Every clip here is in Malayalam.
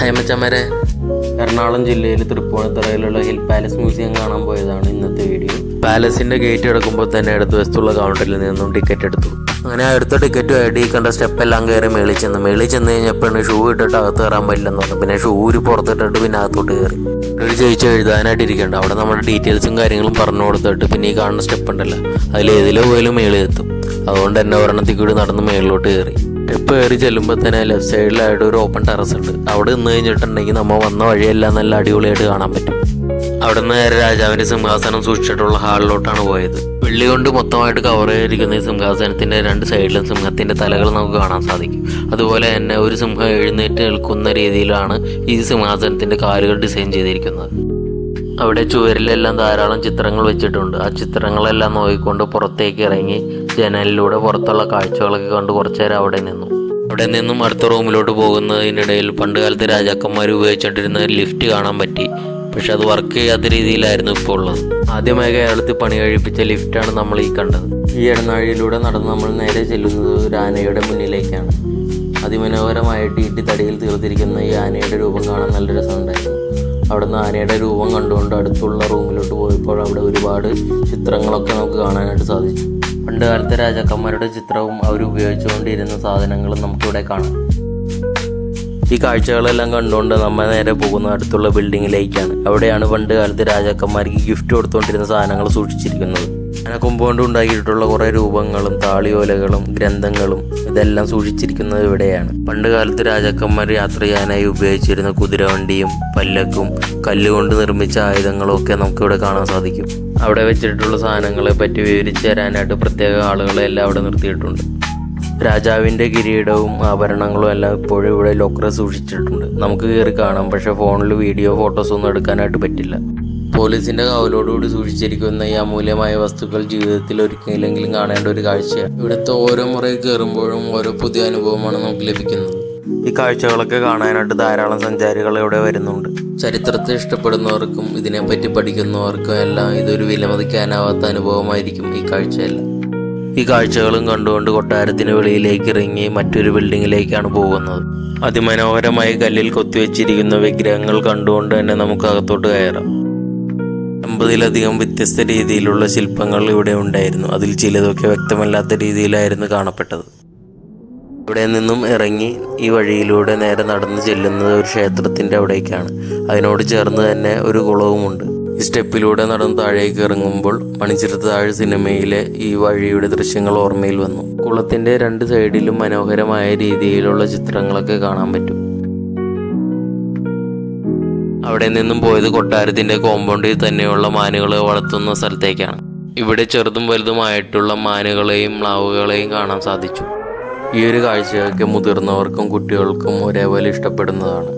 ഹൈമച്ചമ്മരെ എറണാകുളം ജില്ലയിൽ തൃപ്പൂണിത്തുറയിലുള്ള ഹിൽ പാലസ് മ്യൂസിയം കാണാൻ പോയതാണ് ഇന്നത്തെ വീഡിയോ. പാലസിന്റെ ഗേറ്റ് അടക്കുമ്പോൾ തന്നെ അടുത്ത വശത്തുള്ള കൗണ്ടറിൽ നിന്നും ടിക്കറ്റ് എടുത്തു. അങ്ങനെ അടുത്ത ടിക്കറ്റുമായിട്ട് ഈ കണ്ട സ്റ്റെപ്പ് എല്ലാം കയറി മേളിൽ ചെന്ന്. മേളിൽ ചെന്ന് കഴിഞ്ഞപ്പോഴാണ് ഷൂ ഇട്ടിട്ട് അകത്ത് കയറാൻ പറ്റില്ലെന്ന് പറഞ്ഞു. പിന്നെ ഷൂ ഒരു പുറത്തിട്ടിട്ട് പിന്നെ അകത്തോട്ട് കയറി. ഒരു ചോദിച്ചു എഴുതാനായിട്ട് ഇരിക്കണ്ട. അവിടെ നമ്മുടെ ഡീറ്റെയിൽസും കാര്യങ്ങളും പറഞ്ഞു കൊടുത്തിട്ട് പിന്നെ ഈ കാണുന്ന സ്റ്റെപ്പ് ഉണ്ടല്ലോ. അതിൽ ഏതിലോ പോയാലും മേളിൽ എത്തും. അതുകൊണ്ട് തന്നെ ഒരെണ്ണത്തിൽ കൂടി നടന്ന് മേളിലോട്ട് കയറി. സ്റ്റെപ്പ് കയറി ചെല്ലുമ്പോൾ തന്നെ ലെഫ്റ്റ് സൈഡിലായിട്ട് ഒരു ഓപ്പൺ ടെറസ് ഉണ്ട്. അവിടെ നിന്ന് കഴിഞ്ഞിട്ടുണ്ടെങ്കിൽ നമ്മൾ വന്ന വഴിയെല്ലാം നല്ല അടിപൊളിയായിട്ട് കാണാൻ പറ്റും. അവിടെ നിന്ന് നേരെ രാജാവിന്റെ സിംഹാസനം സൂക്ഷിച്ചിട്ടുള്ള ഹാളിലോട്ടാണ് പോയത്. വെള്ളി കൊണ്ട് മൊത്തമായിട്ട് കവർ ചെയ്തിരിക്കുന്ന ഈ സിംഹാസനത്തിന്റെ രണ്ട് സൈഡിലും സിംഹത്തിന്റെ തലകൾ നമുക്ക് കാണാൻ സാധിക്കും. അതുപോലെ തന്നെ ഒരു സിംഹം എഴുന്നേറ്റ് നിൽക്കുന്ന രീതിയിലാണ് ഈ സിംഹാസനത്തിന്റെ കാലുകൾ ഡിസൈൻ ചെയ്തിരിക്കുന്നത്. അവിടെ ചുവരിലെല്ലാം ധാരാളം ചിത്രങ്ങൾ വെച്ചിട്ടുണ്ട്. ആ ചിത്രങ്ങളെല്ലാം നോക്കിക്കൊണ്ട് പുറത്തേക്ക് ഇറങ്ങി ജനലിലൂടെ പുറത്തുള്ള കാഴ്ചകളൊക്കെ കണ്ട് കുറച്ചു നേരം അവിടെ നിന്നു. അവിടെ നിന്നും അടുത്ത റൂമിലോട്ട് പോകുന്നതിനിടയിൽ പണ്ട് കാലത്ത് രാജാക്കന്മാർ ഉപയോഗിച്ചുകൊണ്ടിരുന്ന ലിഫ്റ്റ് കാണാൻ പറ്റി. പക്ഷെ അത് വർക്ക് ചെയ്യാത്ത രീതിയിലായിരുന്നു ഇപ്പോൾ ഉള്ളത്. ആദ്യമായി കേരളത്തിൽ പണി കഴിപ്പിച്ച ലിഫ്റ്റാണ് നമ്മൾ ഈ കണ്ടത്. ഈ ഇടനാഴിയിലൂടെ നടന്ന് നമ്മൾ നേരെ ചെല്ലുന്നത് ഒരു ആനയുടെ മുന്നിലേക്കാണ്. അതിമനോഹരമായിട്ട് ഇട്ടി തടിയിൽ തീർത്തിരിക്കുന്ന ഈ ആനയുടെ രൂപം കാണാൻ നല്ല രസമുണ്ടായിരുന്നു. അവിടുന്ന് ആനയുടെ രൂപം കണ്ടുകൊണ്ട് അടുത്തുള്ള റൂമിലോട്ട് പോയപ്പോൾ അവിടെ ഒരുപാട് ചിത്രങ്ങളൊക്കെ നമുക്ക് കാണാനായിട്ട് സാധിച്ചു. പണ്ട് കാലത്തെ രാജാക്കന്മാരുടെ ചിത്രവും അവർ ഉപയോഗിച്ചുകൊണ്ടിരുന്ന സാധനങ്ങളും നമുക്കിവിടെ കാണാം. ഈ കാഴ്ചകളെല്ലാം കണ്ടുകൊണ്ട് നമ്മൾ നേരെ പോകുന്ന അടുത്തുള്ള ബിൽഡിങ്ങിലേക്കാണ്. അവിടെയാണ് പണ്ട് കാലത്ത് രാജാക്കന്മാർക്ക് ഗിഫ്റ്റ് കൊടുത്തുകൊണ്ടിരുന്ന സാധനങ്ങൾ സൂക്ഷിച്ചിരിക്കുന്നത്. അങ്ങനെ കൊമ്പുകൊണ്ട് ഉണ്ടാക്കിയിട്ടുള്ള കുറേ രൂപങ്ങളും താളിയോലകളും ഗ്രന്ഥങ്ങളും ഇതെല്ലാം സൂക്ഷിച്ചിരിക്കുന്നത് ഇവിടെയാണ്. പണ്ട് കാലത്ത് രാജാക്കന്മാർ യാത്ര ചെയ്യാനായി ഉപയോഗിച്ചിരുന്ന കുതിരവണ്ടിയും പല്ലക്കും കല്ലുകൊണ്ട് നിർമ്മിച്ച ആയുധങ്ങളും ഒക്കെ നമുക്കിവിടെ കാണാൻ സാധിക്കും. അവിടെ വെച്ചിട്ടുള്ള സാധനങ്ങളെ പറ്റി വിവരിച്ചു തരാനായിട്ട് പ്രത്യേക ആളുകളെ എല്ലാം അവിടെ നിർത്തിയിട്ടുണ്ട്. രാജാവിന്റെ കിരീടവും ആഭരണങ്ങളും എല്ലാം ഇപ്പോഴും ഇവിടെ ലോക്കറിൽ സൂക്ഷിച്ചിട്ടുണ്ട്. നമുക്ക് കയറി കാണാം പക്ഷേ ഫോണിൽ വീഡിയോ ഫോട്ടോസ് ഒന്നും എടുക്കാനായിട്ട് പറ്റില്ല. പോലീസിന്റെ കാവലോടുകൂടി സൂക്ഷിച്ചിരിക്കുന്ന ഈ അമൂല്യമായ വസ്തുക്കൾ ജീവിതത്തിൽ ഒരിക്കലെങ്കിലും കാണേണ്ട ഒരു കാഴ്ചയാണ്. ഇവിടുത്തെ ഓരോ മുറയിൽ കയറുമ്പോഴും ഓരോ പുതിയ അനുഭവമാണ് നമുക്ക് ലഭിക്കുന്നത്. ഈ കാഴ്ചകളൊക്കെ കാണാനായിട്ട് ധാരാളം സഞ്ചാരികൾ ഇവിടെ വരുന്നുണ്ട്. ചരിത്രത്തെ ഇഷ്ടപ്പെടുന്നവർക്കും ഇതിനെപ്പറ്റി പഠിക്കുന്നവർക്കും എല്ലാം ഇതൊരു വിലമതിക്കാനാവാത്ത അനുഭവമായിരിക്കും ഈ കാഴ്ചയെല്ലാം. ഈ കാഴ്ചകളും കണ്ടുകൊണ്ട് കൊട്ടാരത്തിന് വെളിയിലേക്ക് ഇറങ്ങി മറ്റൊരു ബിൽഡിങ്ങിലേക്കാണ് പോകുന്നത്. അതിമനോഹരമായി കല്ലിൽ കൊത്തിവെച്ചിരിക്കുന്ന വിഗ്രഹങ്ങൾ കണ്ടുകൊണ്ട് തന്നെ നമുക്ക് അകത്തോട്ട് കയറാം. അമ്പതിലധികം വ്യത്യസ്ത രീതിയിലുള്ള ശില്പങ്ങൾ ഇവിടെ ഉണ്ടായിരുന്നു. അതിൽ ചിലതൊക്കെ വ്യക്തമല്ലാത്ത രീതിയിലായിരുന്നു കാണപ്പെട്ടത്. ഇവിടെ നിന്നും ഇറങ്ങി ഈ വഴിയിലൂടെ നേരെ നടന്ന് ചെല്ലുന്നത് ഒരു ക്ഷേത്രത്തിന്റെ അവിടേക്കാണ്. അതിനോട് ചേർന്ന് തന്നെ ഒരു കുളവുമുണ്ട്. ഈ സ്റ്റെപ്പിലൂടെ നടന്ന് താഴേക്ക് ഇറങ്ങുമ്പോൾ മണിച്ചിരത്താഴ് സിനിമയിലെ ഈ വഴിയുടെ ദൃശ്യങ്ങൾ ഓർമ്മയിൽ വന്നു. കുളത്തിന്റെ രണ്ട് സൈഡിലും മനോഹരമായ രീതിയിലുള്ള ചിത്രങ്ങളൊക്കെ കാണാൻ പറ്റും. അവിടെ നിന്നും പോയത് കൊട്ടാരത്തിന്റെ കോമ്പൗണ്ടിൽ തന്നെയുള്ള മാനുകളെ വളർത്തുന്ന സ്ഥലത്തേക്കാണ്. ഇവിടെ ചെറുതും വലുതുമായിട്ടുള്ള മാനുകളെയും മ്ലാവുകളെയും കാണാൻ സാധിച്ചു. ഈ ഒരു കാഴ്ചയൊക്കെ മുതിർന്നവർക്കും കുട്ടികൾക്കും ഒരേപോലെ ഇഷ്ടപ്പെടുന്നതാണ്.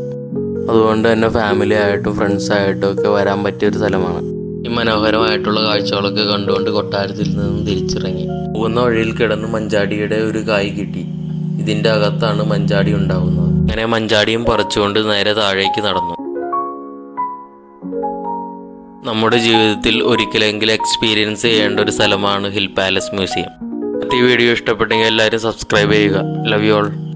അതുകൊണ്ട് തന്നെ ഫാമിലി ആയിട്ടും ഫ്രണ്ട്സ് ആയിട്ടും ഒക്കെ വരാൻ പറ്റിയ ഒരു സ്ഥലമാണ്. ഈ മനോഹരമായിട്ടുള്ള കാഴ്ചകളൊക്കെ കണ്ടുകൊണ്ട് കൊട്ടാരത്തിൽ നിന്നും തിരിച്ചിറങ്ങി. പോകുന്ന വഴിയിൽ കിടന്ന് മഞ്ചാടിയുടെ ഒരു കായ് കിട്ടി. ഇതിന്റെ അകത്താണ് മഞ്ചാടി ഉണ്ടാവുന്നത്. അങ്ങനെ മഞ്ചാടിയും പറിച്ചുകൊണ്ട് നേരെ താഴേക്ക് നടന്നു. നമ്മുടെ ജീവിതത്തിൽ ഒരിക്കലെങ്കിലും എക്സ്പീരിയൻസ് ചെയ്യേണ്ട ഒരു സ്ഥലമാണ് ഹിൽ പാലസ് മ്യൂസിയം. ഈ വീഡിയോ ഇഷ്ടപ്പെട്ടെങ്കിൽ എല്ലാവരും സബ്സ്ക്രൈബ് ചെയ്യുക. Love you all